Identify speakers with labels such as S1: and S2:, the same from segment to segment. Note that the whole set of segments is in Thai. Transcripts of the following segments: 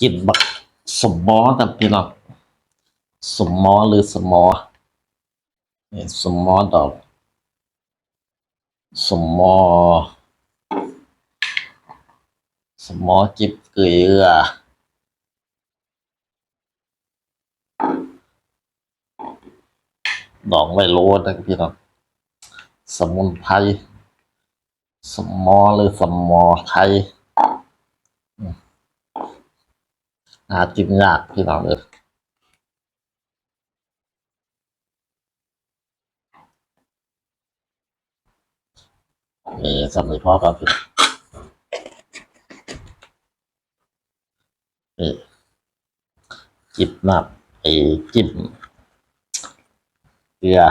S1: กินบักสมอกับพี่น้องสมอหรือสมอนี่สมอดอกสมอ สมอจิบเกลือดอกไวโรสนะพี่น้องสมุนไพรสมอหรือสมอไทยอืม หากินยากพี่น้องเลยนี่สำหรับพ่อครับนี่จิบน้ำไอ้จิ้มเกลือ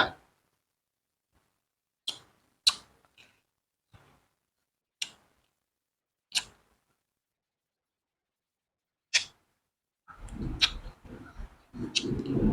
S1: Thank you.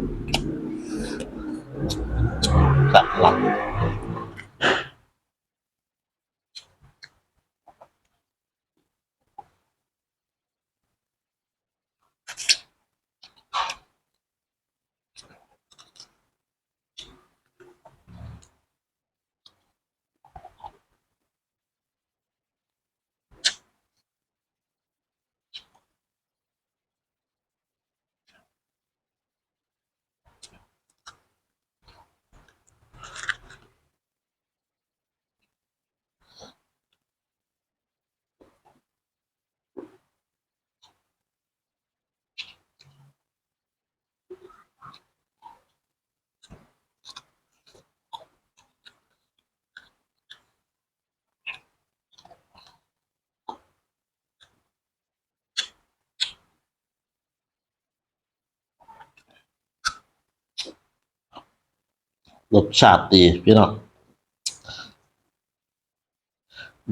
S1: รสชาติดีพี่น้อง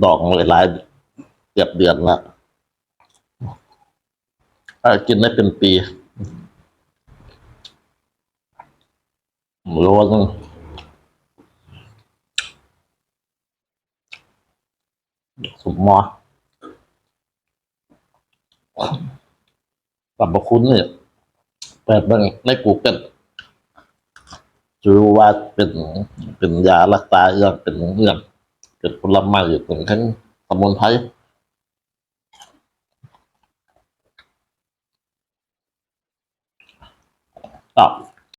S1: ดอกหลายหลายเกือบเดือนละกินได้เป็นปีโลนึงสมมอตับบะคุ้นเนี่ยเปิดบ้างในกูเกิล จะรู้ว่าเป็นเป็นยารักษาอย่างเป็นเรื่องเป็นผลไม้เป็นทั้งสมุนไพร